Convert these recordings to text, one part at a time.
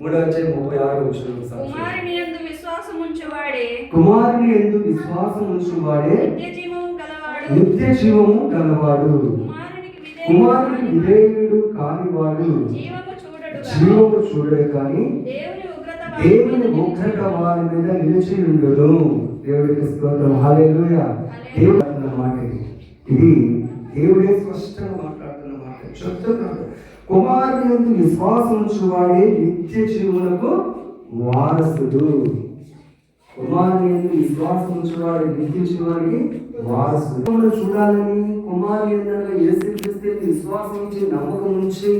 మూడో వచ్చే ముప్పై ఆరు కుమారుని యందు విశ్వాసం ఉంచువాడే కుమారుని ఎందు విశ్వాసం ఉంచువాడే నిత్య జీవము గలవాడు. కుమారుని విధేయుడు. కానివాడు. జీవము చూడడు కానీ దేవుని ఉగ్రత వారి మీద నిలిచి ఉండును. దేవుడికి స్తోత్రం. హల్లెలూయా. దేవుడు అంటున్న మాట ఇది ఇది దేవుడే స్పష్టంగా మాట్లాడుతున్న మాట. చెప్తున్నాడు. కుమారుని యందు విశ్వాసం ఉంచువాడే నిత్య జీవులకు వారసుడు. కుమారుని యందు విశ్వాసం నిత్య జీవానికి వారసుడు. చూడాలని కుమారుని యందు యేసుక్రీస్తుని విశ్వాసం ఉంచి నమ్మకం ఉంచి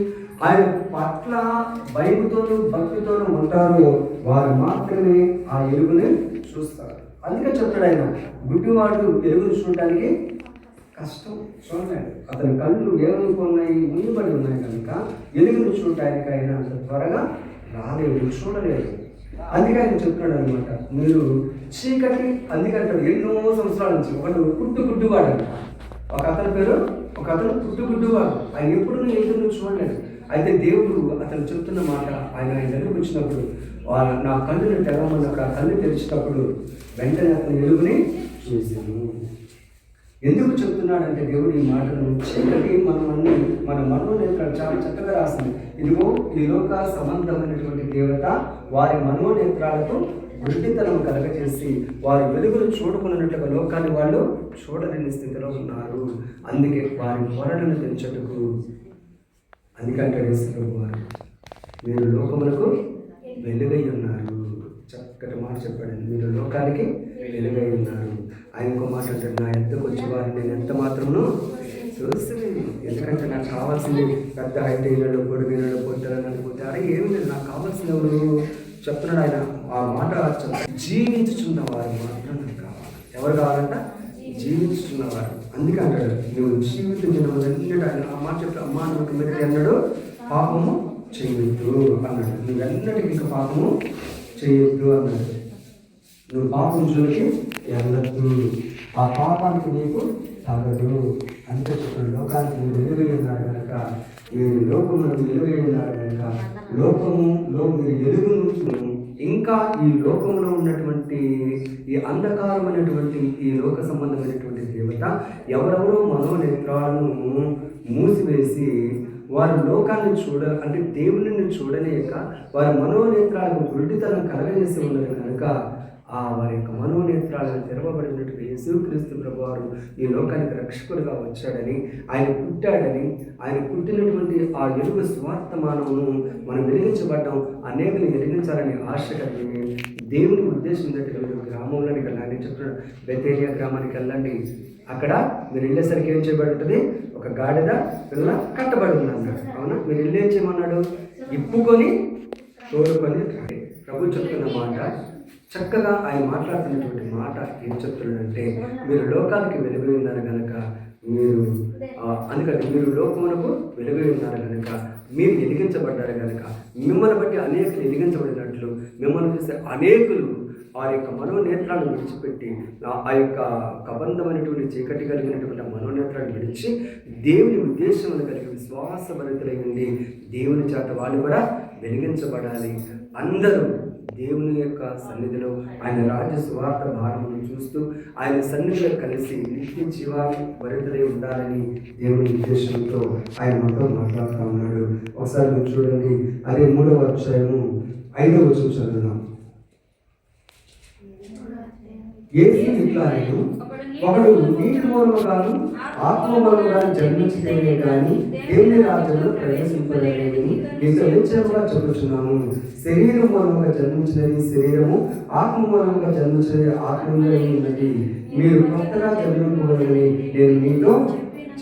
ఆయన పట్ల భయముతోనూ భక్తితోనూ ఉంటారో వారు మాత్రమే ఆ ఎలుగుని చూస్తారు. అందుకే చెప్తాడు ఆయన గుడ్డివాడు ఎలుగును చూడటానికి కష్టం చూడలేడు అతని కళ్ళు ఏమనుకున్నాయి మునిపడి ఉన్నాయి కనుక ఎలుగును చూడటానికి ఆయన అంత త్వరగా రాలేదు చూడలేదు. అందుకే ఆయన చెప్తున్నాడు అనమాట మీరు చీకటి అందుకంటే ఎన్నో సంవత్సరాల నుంచి ఒకడు గుడ్డు గుడ్డువాడు ఒక అతని పేరు ఒక అతను గుడ్డు గుడ్డువాడు ఆయన ఎప్పుడు ఎదురు చూడలేదు. అయితే దేవుడు అతను చెప్తున్న మాట ఆయన ఆయన దగ్గరకు వచ్చినప్పుడు వాళ్ళ నా కళ్ళుని తెరవమన్నప్పుడు ఆ కళ్ళు తెరిచినప్పుడు వెంటనే అతను ఎలుగుని చూశాను. ఎందుకు చెప్తున్నాడంటే దేవుడు ఈ మాటను చీకటి మనం మన మనోనేత్రాలు చాలా చక్కగా రాసింది. ఇదిగో ఈ లోక సంబంధమైనటువంటి దేవత వారి మనోనేత్రాలతో వృద్ధితనం కలగజేసి వారి వెలుగును చూడుకున్నట్లుగా లోకాన్ని వాళ్ళు చూడలేని స్థితిలో ఉన్నారు. అందుకే వారి పొరలను పెంచటకు అందుకంటే వారు మీరు లోకములకు వెలుగై ఉన్నారు. చక్కటి మాట చెప్పాడు మీరు లోకానికి వెలుగై ఉన్నారు. ఆయన ఇంకో మాట అంటాడు నా ఎద్దకు వచ్చి వారిని నేను ఎంత మాత్రమును చూస్తున్నాను. ఎందుకంటే నాకు కావాల్సింది పెద్ద హైట్ అయినాడు పొడిగినాడు పొట్టాలని అనుకుంటే అరే ఏమి లేదు. నాకు కావాల్సింది ఎవరు? చెప్తున్నాడు ఆయన. ఆ మాట జీవించుచున్న వారు మాత్రం నాకు కావాలి. ఎవరు కావాలంట? జీవించుతున్నవారు అందుకే అంటాడు నువ్వు జీవితం అన్నిటి ఆయన ఆ మాట చెప్తే అమ్మా నువ్వు మీద అన్నాడు పాపము చేయొద్దు అన్నాడు. నువ్వెన్నటికీ ఇంకా పాపము చేయొద్దు అన్నాడు. నువ్వు పాపం జోలికి వెళ్ళద్దు. ఆ పాపానికి నీకు తగదు. అంత చెప్పిన లోకానికి మీరు కనుక మీరు లోకమును వెలుగై ఉన్నారు కనుక లోకములో మీరు ఎలుగును ఇంకా ఈ లోకంలో ఉన్నటువంటి ఈ అంధకారమైనటువంటి ఈ లోక సంబంధమైనటువంటి దేవత ఎవరెవరో మనోనేత్రాలను మూసివేసి వారు లోకాన్ని చూడ అంటే దేవుని చూడలేక వారి మనోనేత్రాలకు గుడ్డితనం కలగజేసి ఉన్నది కనుక ఆ వారి యొక్క మనోనేత్రాలను తెరవబడినట్టుగా యేసుక్రీస్తు ప్రభు వారు ఈ లోకానికి రక్షకుడిగా వచ్చాడని ఆయన పుట్టాడని ఆయన పుట్టినటువంటి ఆ ఎలుగు స్వార్థమానమును మనం వెలిగించబడ్డం అనేకలు వెలిగించాలని ఆశ కలిగి దేవుని ఉద్దేశం దగ్గర మీరు గ్రామంలోనికి వెళ్ళండి చెప్తున్నాడు. బెతేరియా గ్రామానికి వెళ్ళండి. అక్కడ మీరు వెళ్ళేసరికి ఏం చేయబడి ఉంటుంది? ఒక గాడిద పిల్ల కట్టబడి ఉంది అన్నాడు అవునా? మీరు వెళ్ళేం చేయమన్నాడు? ఇప్పుకొని తోడుకొని ప్రభు చెప్తున్న మాట చక్కగా ఆయన మాట్లాడుతున్నటువంటి మాట ఏం చెప్తున్నాడంటే మీరు లోకానికి వెలుగు ఉన్నారు కనుక మీరు అందుకని మీరు లోకమునకు వెలుగు ఉన్నారు కనుక మీరు ఎదిగించబడ్డారు కనుక మిమ్మల్ని బట్టి అనేకులు ఎదిగించబడినట్లు మిమ్మల్ని చూసే అనేకులు వారి యొక్క మనోనేత్రాలను విడిచిపెట్టి ఆ- యొక్క కబంధమైనటువంటి చీకటి కలిగినటువంటి ఆ మనోనేత్రాన్ని విడిచి దేవుని ఉద్దేశములు కలిగి విశ్వాసభరితులై ఉండి దేవుని చేత వాళ్ళు కూడా వెలిగించబడాలి. అందరూ దేవుని యొక్క సన్నిధిలో ఆయన రాజ్య స్వార్థ భారమును చూస్తూ ఆయన సన్నిధిలో కలిసి నిత్య జీవాన్ని భరితలై ఉండాలని దేవుని ఉద్దేశంతో ఆయన మనతో మాట్లాడుతూ ఉన్నాడు. ఒకసారి మీరు చూడండి. అదే మూడవ అధ్యాయము ఐదవ వచనం చదువుదాం. ఇట్లా ఒకడు నీటి మూలముగాను ఆత్మ మూలముగాను జన్మించితేనే కానీ దేవుని రాజ్యంలో ప్రవేశింపలేదని ఇంత నిశ్చయముగా చెప్పుచున్నాము. శరీరం మూలముగా జన్మించినది శరీరము ఆత్మ మూలముగా జన్మించినది ఆత్మీయ ఉన్నది. మీరు కొత్తగా జన్మింపబడని నేను మీతో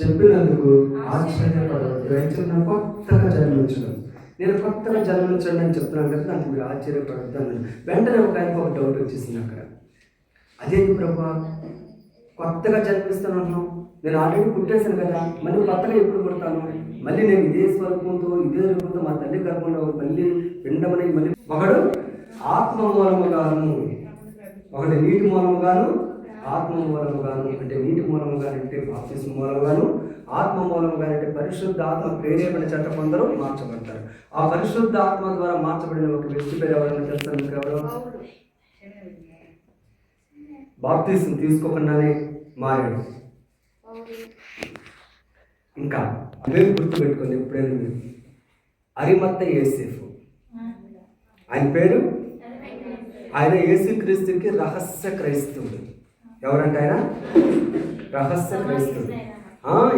చెప్పినందుకు ఆశ్చర్యపడవద్దు. ఏం కొత్తగా జన్మించడం. నేను కొత్తగా జన్మించండి అని చెప్తున్నాను కదా దానికి మీరు ఆశ్చర్యపడతాను వెంటనే ఒక ఆయనకు ఒక డౌట్ వచ్చేసింది అక్కడ. అదేంటి ప్రభా? కొత్తగా జన్మిస్తున్నాను. నేను ఆల్రెడీ పుట్టేశాను కదా. మళ్ళీ కొత్తగా ఎప్పుడు పుడతాను? మళ్ళీ నేను ఇదే స్వరూపంతో ఇదే రూపంతో మా తల్లి గర్భంలో మళ్ళీ పిండమని మళ్ళీ ఒకడు ఆత్మ మూలముగాను ఒకటి నీటి మూలముగాను ఆత్మ మూలముగాను అంటే నీటి మూలముగాను అంటే బాప్తిస్మ మూలముగాను ఆత్మ మూలముగా అంటే పరిశుద్ధ ఆత్మ ప్రేరేపణ చేత కొందరు మార్చబడతారు. ఆ పరిశుద్ధ ఆత్మ ద్వారా మార్చబడిన ఒక వ్యక్తి పేరు ఎవరైనా తెలుసా? మీకు ఎవరు? బాప్తీసం తీసుకోకుండానే మారాడు. ఇంకా పేరు గుర్తుపెట్టుకోండి ఎప్పుడైనా మీరు. అరిమత్త యేసేఫు ఆయన పేరు? ఆయన యేసుక్రీస్తుకి రహస్య క్రైస్తవుడు. ఎవరంటే ఆయన? రహస్య క్రైస్తవుడు.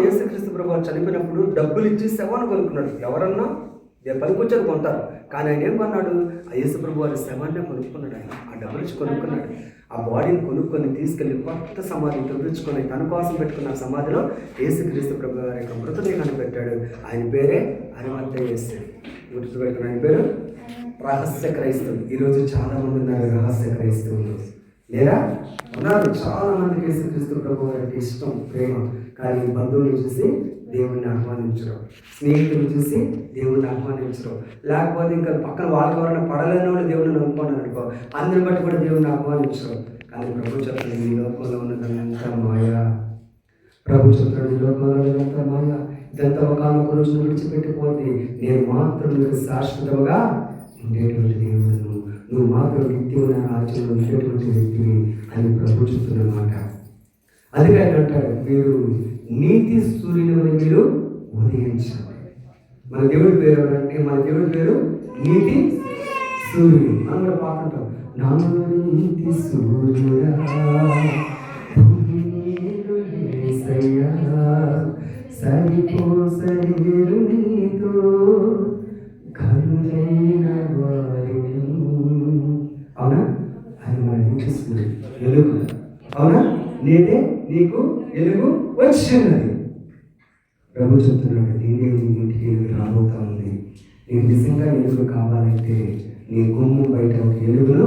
యేసుక్రీస్తు ప్రభు చనిపోయినప్పుడు డబ్బులు ఇచ్చి శవాన్ని కొనుక్కున్నాడు. ఎవరన్నా? ఏ పనికొచ్చారు కొంటారు. కానీ ఆయన ఏం కొన్నాడు? ఆ యేసు ప్రభు వారి శవాన్ని కొనుక్కున్నాడు ఆయన. ఆ డబ్బులు కొనుక్కున్నాడు. ఆ బాడీని కొనుక్కొని తీసుకెళ్ళి కొత్త సమాధి తొలగించుకొని తన కోసం పెట్టుకున్న సమాధిలో యేసుక్రీస్తు ప్రభు వారి యొక్క మృతదేహాన్ని పెట్టాడు. ఆయన పేరే అరిమత్త యేసు. గుర్తుపెట్టుకున్న ఆయన పేరు రహస్య క్రైస్తవులు ఈరోజు చాలా మంది ఉన్నారు రహస్య క్రైస్తవులు. లేదా ఉన్నారు. చాలా మంది యేసుక్రీస్తు ప్రభు వారికి ఇష్టం ప్రేమ. కానీ బంధువులు చూసి దేవుణ్ణి ఆహ్వానించరు స్నేహితులు చూసి దేవుణ్ణి ఆహ్వానించరు లేకపోతే ఇంకా పక్కన వాళ్ళకి ఎవరైనా పడలేని వాళ్ళు దేవుడిని నమ్ముకున్నాను అనుకో అందరిని బట్టి కూడా దేవుణ్ణి ఆహ్వానించరు కానీ ప్రభు చెప్తాడు ఈ లోకంలో ఉన్నదంతా మాయా? ప్రభు చెప్తాడు ఈ లోకంలో ఉన్నదంతా మాయా? ఇదంతా ఒకనొక రోజు విడిచిపెట్టిపోతే నేను మాత్రం నీకు శాశ్వతంగా ఉండేటువంటి దేవుడు నువ్వు మాత్రం నిత్యమైన ఆచరణ ఉండేటువంటి వ్యక్తిని అని ప్రభు చెప్తున్నమాట అందుకే అంటాడు మీరు నీతి సూర్యుని వలె మీరు ఉదయించాలి మన దేవుడి పేరు ఎవరంటే మన దేవుడి పేరు నీతి సూర్యుడు. మనం కూడా పాట అంటాం నీతి సూర్యుడా ప్రభు చెప్తున్నాడు నేనే నీ ఇంటికి వెలుగు రాబోతా ఉంది. నీకు నిజంగా ఎలుగు కావాలంటే నీ గుమ్మం బయట ఒక ఎలుగును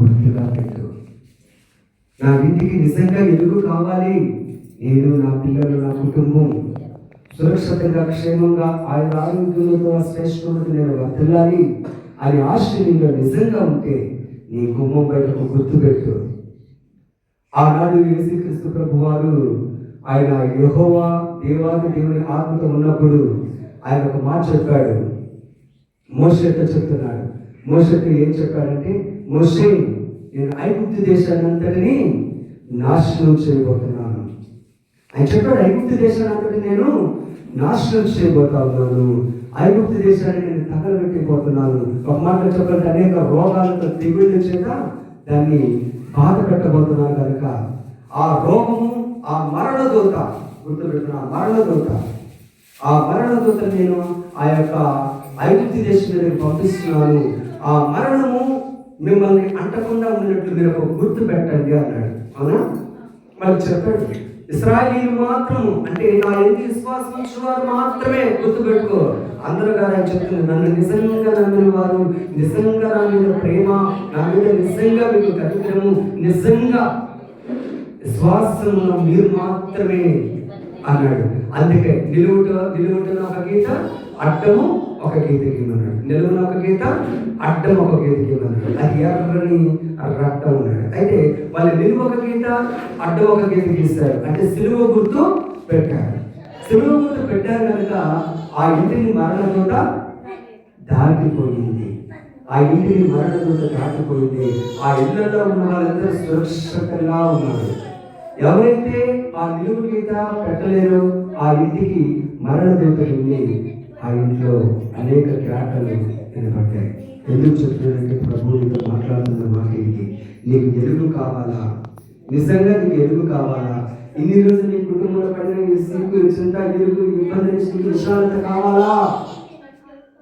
గుర్తుగా పెట్టు. నా ఇంటికి నిజంగా ఎలుగు కావాలి. నేను నా పిల్లలు నా కుటుంబం సురక్షితంగా క్షేమంగా ఆయన ఆరోగ్యంతో శ్రేష్ఠులకు నేను వర్తిల్లాలి అని ఆశ నీలో నిజంగా ఉంటే నీ గుమ్మం బయట ఒక గుర్తు ఆనాడు యేసుక్రీస్తు ప్రభు వారు ఆయన యహోవా దేవాది దేవుని ఆత్మతో ఉన్నప్పుడు ఆయన ఒక మాట చెప్పాడు. మోషతో చెప్తున్నాడు? మోసెట్ ఏం చెప్పాడంటే మోసే నేను ఐగుప్తు దేశాన్ని అంతటిని నాశనం చేయబోతున్నాను. ఆయన చెప్పాడు ఐగుప్తు దేశాన్ని అంతటి నేను నాశనం చేయబోతా ఉన్నాను. ఐగుప్తు దేశాన్ని నేను తగలబెట్టిపోతున్నాను. ఒక మాట చెప్పాలంటే అనేక రోగాలతో దిగుళ్ళు చేత దాన్ని బాధ పెట్టబోతున్నాను కనుక ఆ రోగము ఆ మరణ దూత గుర్తుపెట్టుకున్న ఆ మరణ దూత. ఆ మరణ దూత నేను ఆ యొక్క ఐగుప్తి దేశం మీదకి పంపిస్తున్నాను. ఆ మరణము మిమ్మల్ని అంటకుండా ఉన్నట్లు మీరు ఒక గుర్తు పెట్టండి అన్నాడు. అవునా? మరి చెప్పండి. ఇస్రాయలీలు మాత్రము అంటే నా ఎందు విశ్వాసం వారు మాత్రమే గుర్తుపెట్టుకో అందరూ గారు ఆయన నన్ను నిజంగా నమ్మిన వారు నిజంగా నా మీద ప్రేమ నా మీద నిజంగా మీకు కనికరము నిజంగా విశ్వాసంలో మీరు మాత్రమే అన్నాడు. అందుకే నిలువుట నిలువుటన ఒక గీత అడ్డము ఒక గీత గీమన్నాడు నిలువున ఒక గీత అడ్డం ఒక గీత గీమన్నాడు అది ఎర్రని రట్టం ఉన్నాడు. అయితే వాళ్ళు నిలువ ఒక గీత అడ్డం ఒక గీత గీస్తారు అంటే సిలువ గుర్తు పెట్టారు. సిలువ గుర్తు పెట్టారు కనుక ఆ ఇంటిని మరణదూత దాటిపోయింది. ఆ ఇంటిని మరణదూత దాటిపోయింది. ఆ ఇళ్ళలో ఉన్న వాళ్ళందరూ సురక్షితంగా ఉన్నారు. ఎవరైతే ఆ నిలువు గీత పెట్టలేరో ఆ ఇంటికి మరణ దూత ఉండి ఆ ఇంట్లో అనేక కేకలు వినపడ్డాయి ఎందుకు చెప్తున్నానంటే ప్రభు నీతో మాట్లాడుతున్న మాట ఇది. నీకు ఎరుగు కావాలా? నిజంగా నీకు ఎరుగు కావాలా? ఇన్ని రోజులు నీ కుటుంబంలో పడిన నీ సిగ్గు చింత ఎరుగు ఇబ్బంది విశాలత కావాలా?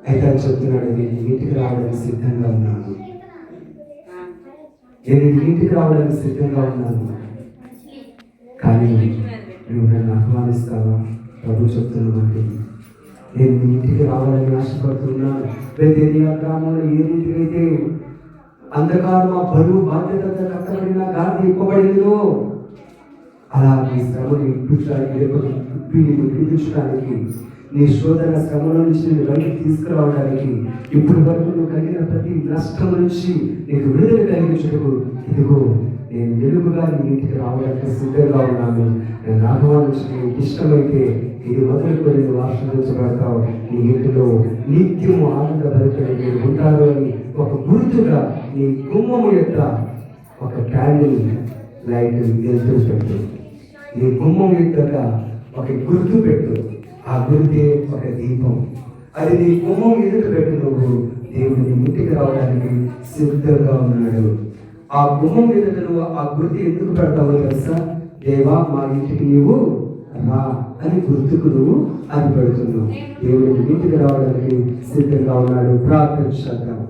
అయితే అని చెప్తున్నాడు నేను ఇంటికి రావడానికి సిద్ధంగా ఉన్నాను. నేను ఇంటికి రావడానికి సిద్ధంగా ఉన్నాను. కానీ నువ్వు నన్ను ఆహ్వానిస్తావా? ప్రభు చెప్తున్నామంటే నేను మీ ఇంటికి రావాలని ఆశపడుతున్నాను బెతేనియా గ్రామంలో ఏ రీతికైతే అంధకారం ఆ బరువు బాధ్యత కట్టబడిన గాలి ఇవ్వబడిందో అలా నీ శ్రమను ఇప్పించడానికి లేకపోతే ఇప్పి విడిపించడానికి నీ శోధన శ్రమల నుంచి నేను బయటికి తీసుకురావడానికి ఇప్పటి వరకు నువ్వు కలిగిన ప్రతి నష్టం నుంచి నీకు విడుదల కలిగించటకు ఇదిగో నేను వెలుగుగా నీ ఇంటికి రావడానికి సిద్ధంగా ఉన్నాను. నేను నీకు ఇష్టమైతే ఇది మొదలుకొని నువ్వు ఆశ్రయించబడతావు నీ ఇంటిలో నిత్యము ఆనందభరితలు మీరు ఉంటారు అని ఒక గుర్తుగా నీ గుమ్మము యొక్క ఒక క్యాండిల్ లైట్ వెళ్తూ పెట్టు. నీ గుమ్మం యొక్క ఒక గుర్తు పెట్టు. ఆ గుర్తే ఒక దీపం. అది నీ గుమ్మం ఎదుట పెట్టు నువ్వు. దేవుడు ఇంటికి రావడానికి సిద్ధంగా ఉన్నాడు. ఆ గుమ్మం మీద నువ్వు ఆ గుర్తు ఎందుకు పెడతావో తెలుసా? దేవా మా ఇంటికి నీవు రా అని గుర్తుకు నువ్వు అది పెడుతున్నావు. దేవుడు ఇంటికి రావడానికి సిద్ధంగా ఉన్నాడు. ప్రార్థన చేద్దాం